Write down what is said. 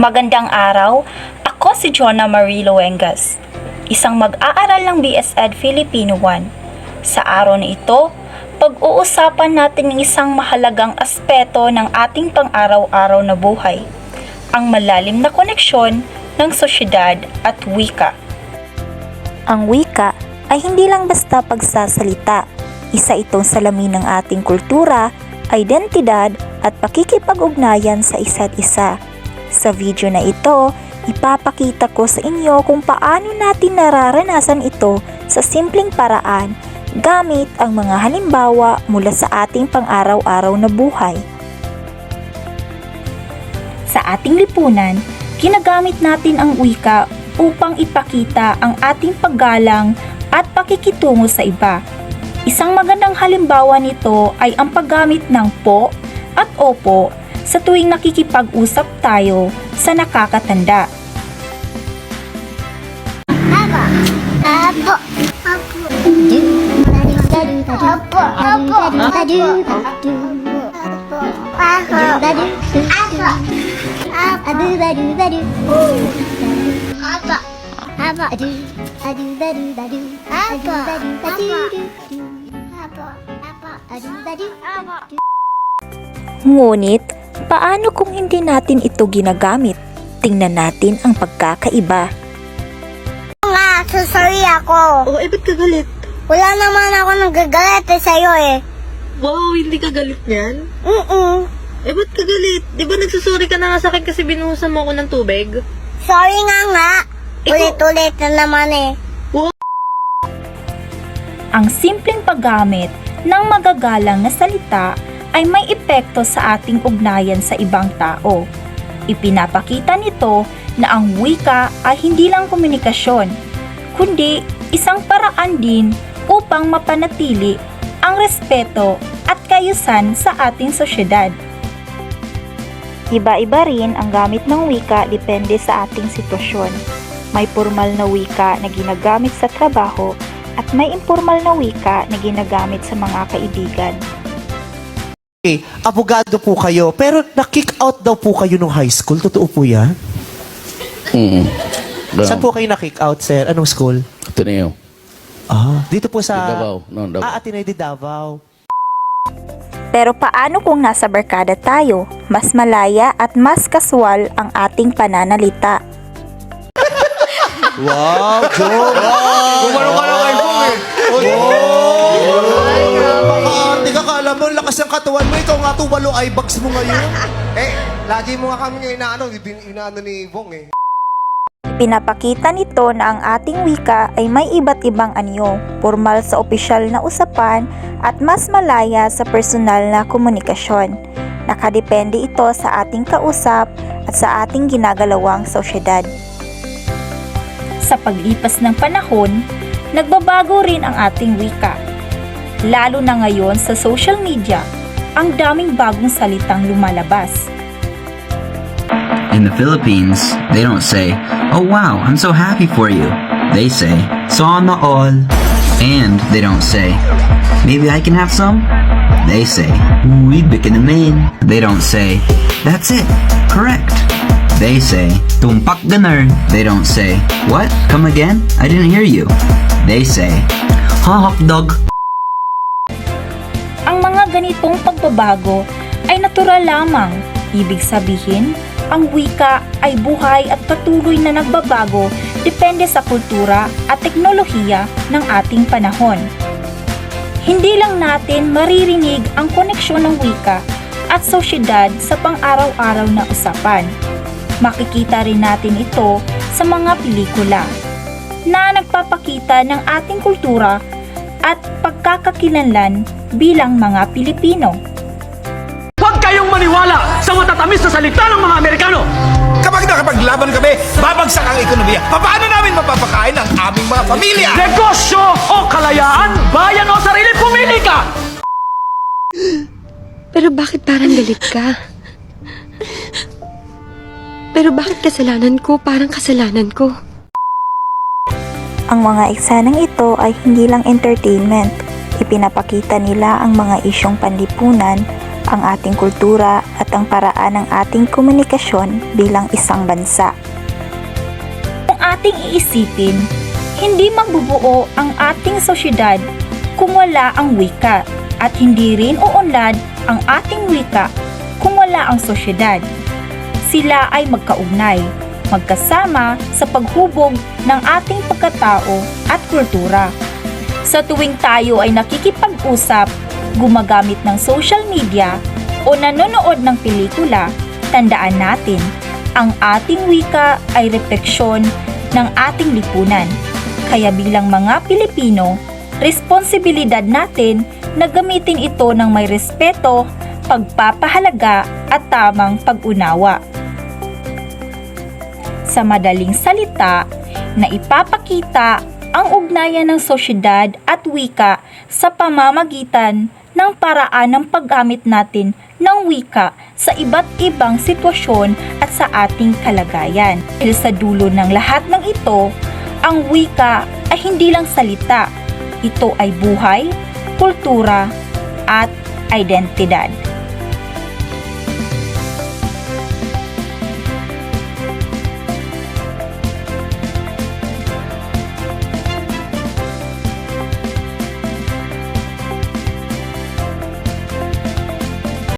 Magandang araw, ako si Jonah Marie Luengas, isang mag-aaral ng BSED Filipino 1. Sa araw na ito, pag-uusapan natin ng isang mahalagang aspeto ng ating pang-araw-araw na buhay, ang malalim na koneksyon ng sosyedad at wika. Ang wika ay hindi lang basta pagsasalita. Isa itong salamin ng ating kultura, identidad at pakikipag-ugnayan sa isa't isa. Sa video na ito, ipapakita ko sa inyo kung paano natin nararanasan ito sa simpleng paraan gamit ang mga halimbawa mula sa ating pang-araw-araw na buhay. Sa ating lipunan, ginagamit natin ang wika upang ipakita ang ating paggalang at pakikitungo sa iba. Isang magandang halimbawa nito ay ang paggamit ng po at opo sa tuwing nakikipag-usap tayo sa nakakatanda. Apo. Apo. Apo. Apo. Apo. Apo. Apo. Apo. Apo. Ngunit, paano kung hindi natin ito ginagamit? Tingnan natin ang pagkakaiba. Nga, so sorry ako. Oh, eh, ba't ka galit? Wala naman ako nagagalit eh sa'yo eh. Wow, hindi ka galit niyan? Mm-mm. Eh, ba't ka galit? Di ba nagsusuri ka na nga sa akin kasi binuhusan mo ako ng tubig? Sorry nga nga. Ikaw- Ulit-ulit na naman eh. Ang simpleng paggamit ng magagalang na salita ay may epekto sa ating ugnayan sa ibang tao. Ipinapakita nito na ang wika ay hindi lang komunikasyon, kundi isang paraan din upang mapanatili ang respeto at kayusan sa ating sosyedad. Iba-iba rin ang gamit ng wika depende sa ating sitwasyon. May formal na wika na ginagamit sa trabaho at may informal na wika na ginagamit sa mga kaibigan. Eh, abogado po kayo, pero na-kick out daw po kayo nung high school. Totoo po yan? Mm. Saan po kayo na-kick out, sir? Anong school? Ateneo. Ah, dito po sa... Di Davao. No, Davao. Ah, Ateneo de Davao. Pero paano kung nasa barkada tayo? Mas malaya at mas kaswal ang ating pananalita. Wow, Joe! Ka lakas ng katawan mo. Ikaw nga tubalo eye bags mo ngayon. Eh, lagi mo nga kami inaano, inaano ni Bong eh. Pinapakita nito na ang ating wika ay may iba't ibang anyo, formal sa opisyal na usapan at mas malaya sa personal na komunikasyon. Nakadepende ito sa ating kausap at sa ating ginagalawang sosyedad. Sa paglipas ng panahon, nagbabago rin ang ating wika. Lalo na ngayon sa social media, ang daming bagong salitang lumalabas. In the Philippines, they don't say, Oh wow, I'm so happy for you. They say, Sana all. And they don't say, Maybe I can have some? They say, Uy, bika naman. They don't say, That's it, correct. They say, Tumpak ganar. They don't say, What? Come again? I didn't hear you. They say, Ha hot dog. Mga ganitong pagbabago ay natural lamang. Ibig sabihin, ang wika ay buhay at patuloy na nagbabago depende sa kultura at teknolohiya ng ating panahon. Hindi lang natin maririnig ang koneksyon ng wika at sosyedad sa pang-araw-araw na usapan. Makikita rin natin ito sa mga pelikula na nagpapakita ng ating kultura at pagkakakilanlan bilang mga Pilipino. Huwag kayong maniwala sa matatamis na salita ng mga Amerikano! Kapag nakapaglaban kami, babagsak ang ekonomiya. Paano namin mapapakain ang aming mga pamilya? Negosyo o kalayaan, bayan o sarili, pumili ka! Pero bakit parang galit ka? Pero bakit kasalanan ko parang kasalanan ko? Ang mga eksanang ito ay hindi lang entertainment. Ipinapakita nila ang mga isyong panlipunan ang ating kultura at ang paraan ng ating komunikasyon bilang isang bansa. Kung ating iisipin, hindi mabubuo ang ating sosyedad kung wala ang wika at hindi rin uunlad ang ating wika kung wala ang sosyedad. Sila ay magkaugnay, magkasama sa paghubog ng ating pagkatao at kultura. Sa tuwing tayo ay nakikipag-usap, gumagamit ng social media o nanonood ng pelikula, tandaan natin, ang ating wika ay refleksyon ng ating lipunan. Kaya bilang mga Pilipino, responsibilidad natin na gamitin ito ng may respeto, pagpapahalaga at tamang pag-unawa. Sa madaling salita, na ipapakita ang ugnayan ng sosyedad at wika sa pamamagitan ng paraan ng paggamit natin ng wika sa iba't ibang sitwasyon at sa ating kalagayan. Dahil sa dulo ng lahat ng ito, ang wika ay hindi lang salita. Ito ay buhay, kultura, at identidad.